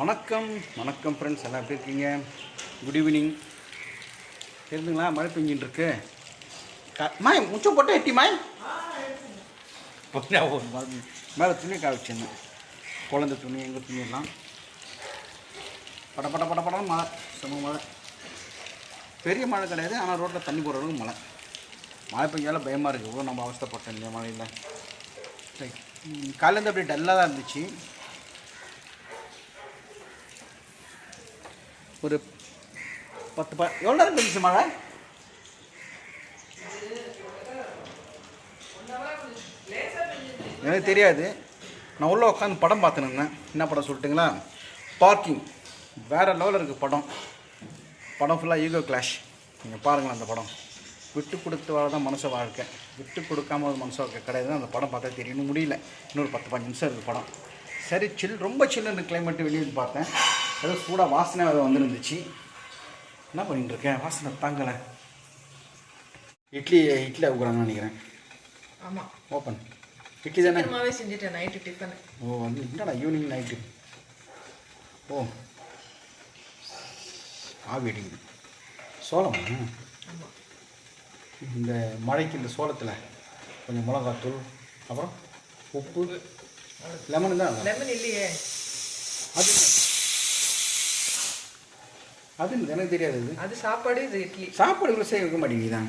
வணக்கம் வணக்கம் ஃப்ரெண்ட்ஸ் எல்லாம் எப்படி இருக்கீங்க? குட் ஈவினிங் தெரிஞ்சுங்களா? மழை பெஞ்சின்னு இருக்கு. மாய் முச்சம் போட்டு எட்டி மாய்? மழை மேலே துணி காய வச்சிருந்தேன். துணி எங்கள் துணியெல்லாம் பட பட பட படம் மழை. செம மழை. பெரிய மழை கிடையாது ஆனால் ரோட்டில் தண்ணி போகிற அளவுக்கு மழை. மழை பெஞ்சாலும் பயமாக இருக்குது இவ்வளோ நம்ம அவஸ்தைப்பட்டோம் இல்லையா மழையில்? சரி. காலையிலேருந்து அப்படியே டல்லாக தான் இருந்துச்சு. ஒரு பத்து ப எவ்வளோ நேரம் இருந்துச்சு மழை? எனக்கு தெரியாது. நான் உள்ளே உட்காந்து படம் பார்த்துன்னு என்ன படம் சொல்லிட்டுங்களா? பார்க்கிங் வேறு லெவலில் இருக்குது படம். படம் ஃபுல்லாக ஈகோ கிளாஷ் நீங்கள் பாருங்களேன் அந்த படம். விட்டு கொடுத்து வாழ தான் மனசை வாழ்க்கை. விட்டு கொடுக்காம ஒரு மனசை வாழ்க்கை கிடையாது அந்த படம் பார்த்தா தெரியணும் முடியல. இன்னொரு பத்து பதினஞ்சு நிமிஷம் இருக்குது படம். சரி சில் ரொம்ப சில்லுன்னு கிளைமேட்டு வெளியே பார்த்தேன். ஏதோ சூடாக வாசனை வேறு வந்துருந்துச்சு. என்ன பண்ணிட்டு இருக்கேன் வாசனை தாங்கலை. இட்லி இட்லி அவுக்குறாங்கன்னு நினைக்கிறேன். ஆமாம் ஓப்பன் இட்லி தானே? செஞ்சுட்டேன் நைட்டு டிஃபன். ஓ வந்து என்னடா ஈவினிங் நைட்டு? ஓ. ஆவி அடிக்குது. சோளமா? இந்த மழைக்கு இந்த சோளத்தில் கொஞ்சம் மிளகாத்தூள் அப்புறம் உப்பு லெமன் தான். லெமன் இல்லையே. அது? அது? எனக்கு தெரியாது அது. சாப்பாடு இது இட்லி. சாப்பாடு கூட செய்ய வைக்க மாட்டேங்குதான்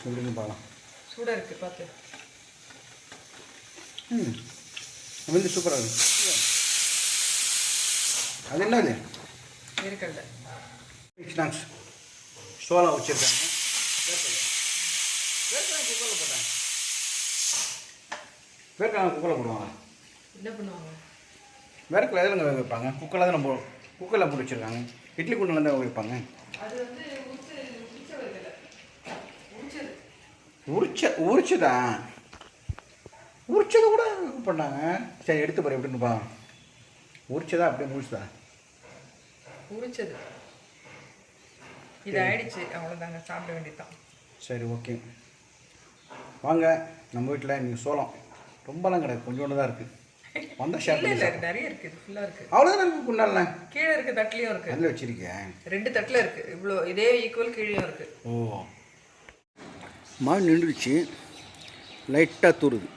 எப்படின்னு பார்க்கலாம் சூடாக இருக்குது பார்த்து ம் வந்து சூப்பராக இருக்கு. அது என்னது? வேர்க்கடல ஸ்நாக்ஸ் சோளம் வச்சுருக்காங்க. குக்கரில் போட்டாங்க. வேர்க்கடலை குக்கரில் போடுவாங்க. என்ன பண்ணுவாங்க? வேர்க்கடலை எதில் வைப்பாங்க? குக்கரில் தான் நம்ம குக்கரில் போட்டு வச்சுருக்காங்க. இட்லி குண்டில் தான் வைப்பாங்க. உரிச்சு உரிச்சது. உரிச்ச உரிச்சதா? கூட பண்ணாங்க. சரி எடுத்து பாரு எப்படின்னு பா உரிச்சதா அப்படியே முடிச்சுதா உரிச்சது. இது ஆயிடுச்சு அவ்வளோதாங்க சாப்பிட வேண்டியதுதான். சரி ஓகே. வாங்க நம்ம வீட்டில் நீங்கள் சோளம். ரொம்பலாம் கிடையாது. கொஞ்சோண்டு தான் இருக்குது வந்தால் ஷேர் இல்லை பண்ணி இல்லை சாப்பிடு. நிறைய இருக்குது ஃபுல்லாக இருக்குது அவ்வளோதான் எனக்கு குண்டால கீழே இருக்க தட்டுலேயும் இருக்குது அதில் வச்சிருக்கேன் ரெண்டு தட்டில் இருக்குது இவ்வளோ இதே ஈக்குவல் கீழேயும் இருக்குது ஓ. மழை நின்றுச்சு. லைட்டாக தூருது.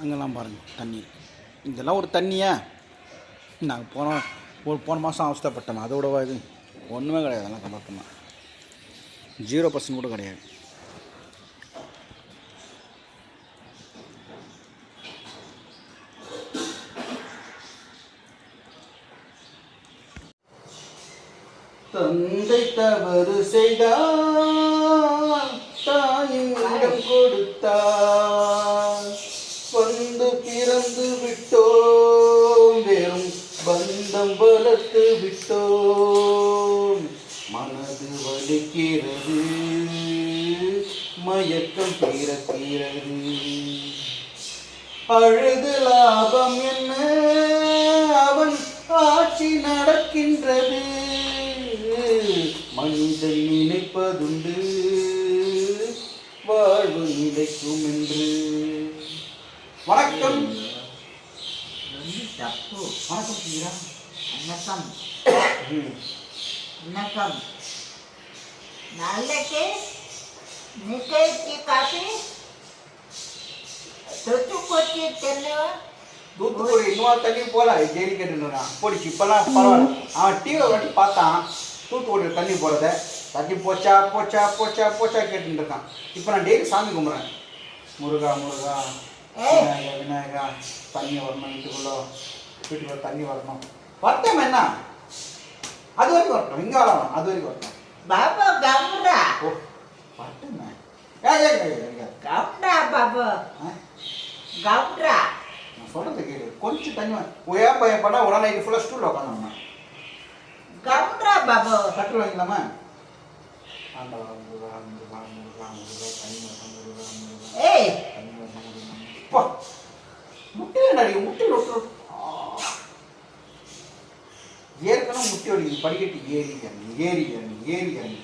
அங்கெல்லாம் பாருங்கள் தண்ணி. இதெல்லாம் ஒரு தண்ணியா? நாங்கள் போன ஒரு போன மாதம் அவஸ்தைப்பட்டோம். அதோடவா இது? ஒன்றுமே கிடையாது அதெல்லாம் கம்பேர் பண்ணால் ஜீரோ பர்சன்ட் கூட கிடையாது. தந்தை தவறு செய்தால் தாயிடம் கொடுத்தார் வலிக்கிறது மயக்கம் பிறக்கிறது. அழுது லாபம் என்ன? அவன் ஆட்சி நடக்கின்றது. மனிதன் நினைப்பதுண்டு. வாழ்வு நிலைக்கும் என்று. வணக்கம். வணக்கம் வணக்கம். வணக்கம். નાલેકે નીકળતી કાપી தொட்டுக்கொட்டி தெரியல தூத்துக்குடி இன்னொருத்தட்டி போல ஜெயிலி கட்டுறான் போடிச்சு இப்பெல்லாம் பரவாயில்ல. அவன் டிவி வாட்டி பார்த்தான். தூத்துக்குடியில் தண்ணி போகிறத தண்ணி போச்சா போச்சா போச்சா போச்சா கேட்டுட்டு இருக்கான். இப்போ நான் டெய்லி சாமி கும்பிட்றேன். முருகா முருகா விநாயகா விநாயகா தண்ணி வரணும் வீட்டுக்குள்ளோ. வீட்டுக்குள்ள தண்ணி வரணும். வருத்தம் என்ன? அது வரைக்கும் வரட்டும். இங்கே வரணும் அது வரைக்கும் வரட்டும். பாபா கவுண்டா கவுண்டா பாபு கவுண்டா நான் சொல்றது கேளு கொஞ்சம் தண்ணி உயர் பையன் பண்ணா உடனே நைட்டு ஃபுல்லாக ஸ்டூல் உட்காந்து கவுண்டா பாபு கட்டு வாங்கிக்கலாமா ஏய் முட்டில் நடி முட்டில் விட்டுரும் ஏற்கனவே முட்டி வலிக்குது படிக்கட்டு ஏறி ஏறி ஏறி ஏறி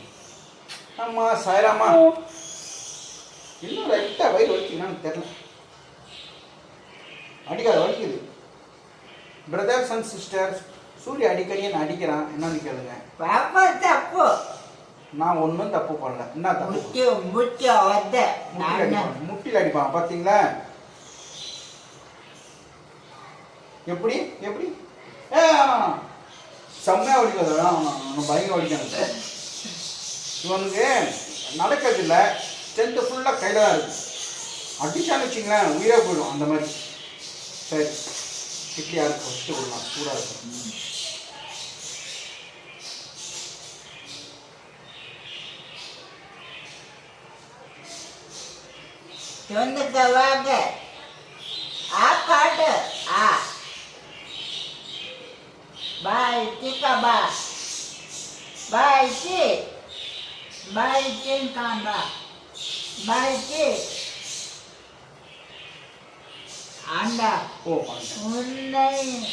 அம்மா சாயராமா இன்னும் லைட்டாக வயிறு வலிக்குதுன்னு தெரில அடிக்காது வலிக்குது. பிரதர்ஸ் அண்ட் சிஸ்டர்ஸ் சூரிய அடிக்கடி என்ன அடிக்கிறான். என்னன்னு கேளுங்க. பாப்பா தப்பு. நான் ஒன்றும் தப்பு பண்ணல. என்ன தப்பு? முட்டி முட்டி வந்த முட்டியில் அடிப்பான். பார்த்தீங்களா எப்படி? எப்படி? ஏ செம்மையாக வலிக்காது. பயங்கர வலிக்கணும் இவனுக்கு நடக்கிறது இல்லை ஸ்ட்ரென்த்து ஃபுல்லாக கையில் தான் இருக்கு. அடிச்சான்னு வச்சிங்களேன் உயிரே போயிடும் அந்த மாதிரி. சரி. கிட்டியாக இருக்கும் ஃபஸ்ட்டு விடலாம் சூடாக இருக்கும். சொந்துக்க வாங்க. ஆ காட்டு ஆ. பாய் டிக்கா பா பாய் டி காம்பா பாய் டி ஆண்டா உன்னை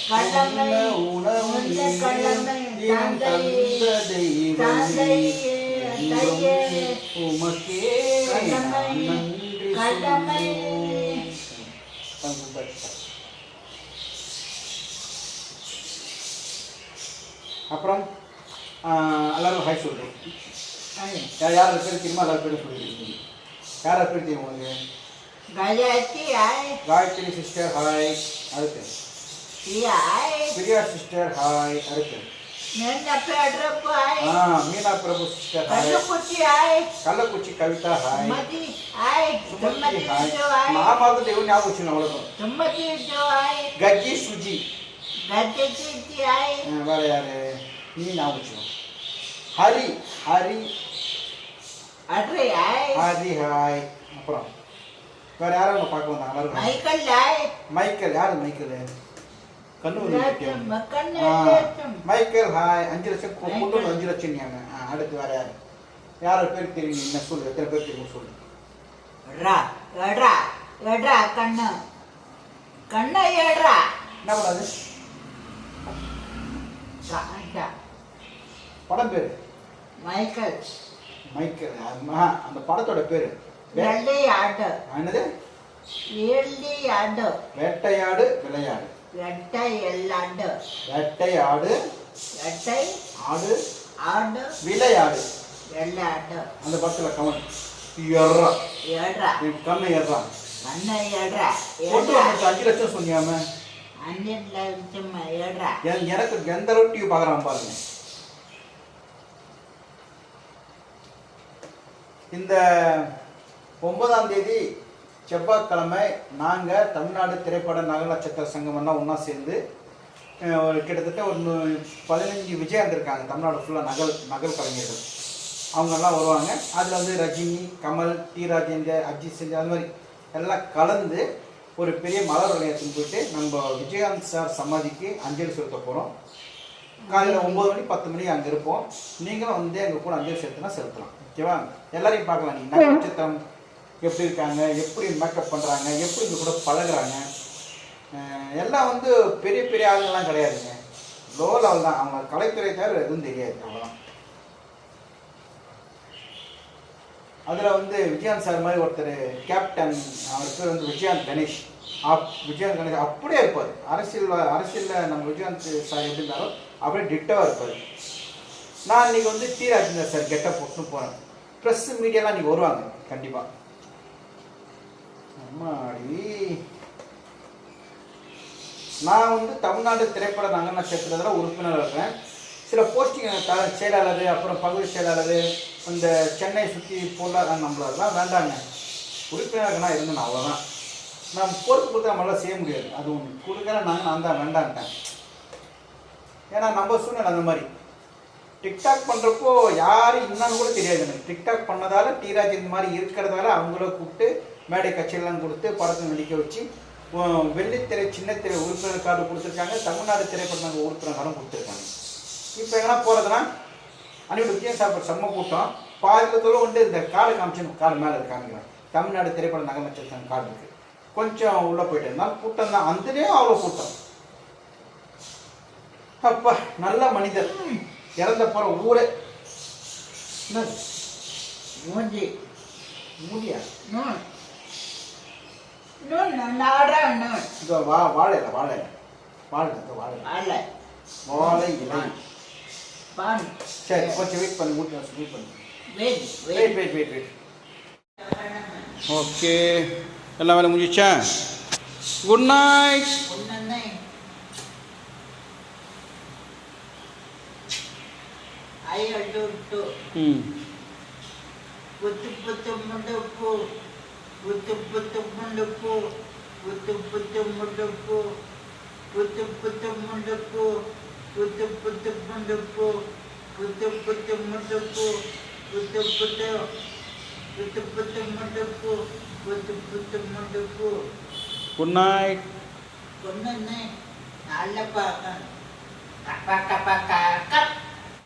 கடமை உன்னை கடமை தந்தை தந்தையே, தையே, உமக்கே கடமை, கடமை. அப்புறம் எல்லாரும் ஹாய் சொல்றேன் யார் யார் பேர் தெரியுமா எல்லாரும் பேரும் சொல்லியிருக்கீங்க யார் யார் பேர் தெரியும் உங்களுக்கு கஜாத்தி ஆய் காயத்ரி சிஸ்டர் ஹாய் அடுத்து ஈ ஆய் பிரியா சிஸ்டர் ஹாய் அடுத்து நின்ன பேடுறப்பு ஆய் ஆ மீனா பிரபு சிஸ்டர் ஹாய் கல்லுக்குச்சி ஆய் கள்ளக்குச்சி கவிதா ஹாய் சுமதி ஆய் சுமதி ஹரி அட்ரை ஹரி ஹாய் அப்புறம் வேற யாரும் உங்களை பார்க்க வந்தாங்க? எல்லாரும் ஹாய். மைக்கேல் மைக்கேல் யாரு மைக்கேல்? கண்ணு மைக்கேல் ஹாய். அஞ்சு லட்சம் கொண்டு. அஞ்சு லட்சம் நீங்க அடுத்து வேற யாரு? யார் பேர் தெரியும்? என்ன சொல்லு? எத்தனை பேர் தெரியும் சொல்லு. ரா எட்ரா எட்ரா கண்ணு. கண்ணை எட்ரா என்ன பண்ணாது படம் பேர்? மைக்கேல். மைக்கேல் அந்த படத்தோட பேர். வெள்ளை ஆடு என்னது? ஆடு வேட்டையாடு விளையாடு வெட்டை எல்லாண்டு வேட்டையாடு. வெட்டை. ஆடு. ஆடு. விளையாடு. வெள்ளாடு அந்த படத்துல கமல். எர்றா. என் கண்ணை எர்றா. கண்ணை கொண்டு ஏடுறா வந்து அஞ்சு லட்சம் சொன்னியாம. அஞ்சு லட்சம் எனக்கு எந்த டிவி பார்க்குறான் பாருங்க. இந்த ஒன்பதாம் தேதி செவ்வாய்க்கிழமை நாங்கள் தமிழ்நாடு திரைப்பட நகர நட்சத்திர சங்கம் எல்லாம் ஒன்றா சேர்ந்து ஒரு கிட்டத்தட்ட ஒரு பதினஞ்சு விஜயம் இருக்காங்க தமிழ்நாடு ஃபுல்லாக நகல் நகல் கலைஞர்கள். அவங்கெல்லாம் வருவாங்க. அதில் வந்து ரஜினி கமல் டி ராஜேந்தர் அஜித் சிங் அது மாதிரி எல்லாம் கலந்து ஒரு பெரிய மலர் நிலையத்துக்கு போயிட்டு நம்ம விஜயகாந்த் சார் சமாதிக்கு அஞ்சலி செலுத்த போகிறோம் காலையில் ஒம்பது மணி பத்து மணி அங்கே இருப்போம். நீங்களும் வந்து எங்கள் கூட அஞ்சலி செலுத்தினா செலுத்தலாம். ஓகேவா? எல்லாரையும் பார்க்கலாம். நீங்கள் நட்சத்திரம்? எப்படி இருக்காங்க? எப்படி மேக்கப் பண்ணுறாங்க எப்படி இங்க கூட பழகுறாங்க? எல்லாம் வந்து பெரிய பெரிய ஆளுங்கள்லாம் கிடையாதுங்க. லோ லெவல் தான். அவங்க கலைத்துறை தவிர எதுவும் தெரியாது. அவ்வளோதான் அதில் வந்து விஜயாந்த் சார் மாதிரி ஒருத்தர் கேப்டன் அவர் பேர் வந்து விஜயாந்த் கணேஷ். அப் விஜயாந்த் கணேஷ் அப்படியே இருப்பார். அரசியல் அரசியலில் நம்ம விஜயாந்த் சார் எப்படி இருந்தாலும் அப்படியே டிட்டவாக இருப்பார். நான் இன்னைக்கு வந்து டி ராஜேந்தர் சார் கெட்ட போட்டு போகிறேன் ப்ரெஸ் மீடியாலாம் இன்னைக்கு வருவாங்க கண்டிப்பாக அம்மாடி. நான் வந்து தமிழ்நாடு திரைப்பட நகர நட்சத்திரத்தில் உறுப்பினர் இருக்கிறேன். சில போஸ்டிங் த செயலாளர் அப்புறம் பகுதி செயலாளர் இந்த சென்னை சுற்றி பொருளாதார நம்மளெல்லாம் வேண்டாங்க. உறுப்பினருக்கு நான் இருந்தேன் அவ்வளோதான் நான் பொறுப்பு கொடுத்து நம்மளால் செய்ய முடியாது. அது ஒன்று கொடுக்குற நாங்கள் நான் தான் வேண்டான்ட்டேன். ஏன்னா நம்ம சூழ்நிலை அந்த மாதிரி. டிக்டாக் பண்ணுறப்போ யாரும் என்னன்னு கூட தெரியாது. எனக்கு டிக்டாக் பண்ணதால் டிராஜ் இந்த மாதிரி இருக்கிறதால அவங்கள கூப்பிட்டு மேடை கட்சியெல்லாம் கொடுத்து படத்தை நடிக்க வச்சு வெள்ளித்திரை சின்னத்திரை உறுப்பினர் கார்டு கொடுத்துருக்காங்க. தமிழ்நாடு திரைப்படம் நாங்கள் உறுப்பினர் கார்டும் கொடுத்துருக்காங்க. இப்போ எங்கன்னா போகிறதுனா அன்னைக்கு விஜயம் சாப்பிட்ற செம்ம கூட்டம். பாதிக்கத்தோடு வந்து இந்த கார்டு காமிச்சு கார்டு மேலே இருக்காங்க தமிழ்நாடு திரைப்பட நகர் கார்டு இருக்குது கொஞ்சம் உள்ளே போயிட்டு இருந்தால் கூட்டம் தான். அதுலேயும் அவ்வளோ கூட்டம். அப்பா நல்ல மனிதர். இறந்த போகிற ஊரே. என்னது மூஞ்சி முடியா இதோ வா வாழை வாழை. வாழை வாழை. அல்ல வாழை இலை. பான் சரி கொஞ்சம் வெயிட் பண்ணு மூட்டி வெயிட் பண்ணு. Wait wait wait wait wait okay எல்லாம் வேலை முடிஞ்சிச்சா? குட் நைட் ஒன்னே ஐயோ ம் புத்து புத்து முண்டுப்பு புத்து புத்து முண்டுப்பு புத்து புத்து முண்டுப்பு புத்து புத்து முண்டுப்பு புத்து புத்து முண்டுப்பு புத்து புத்து முண்டுப்பு புத்து புத்து புத்து புத்து முண்டுப்பு புத்து புத்து முண்டுப்பு குட் நைட் ஒன்று நல்ல பார்க்கணும் கப்பா கப்பா கப்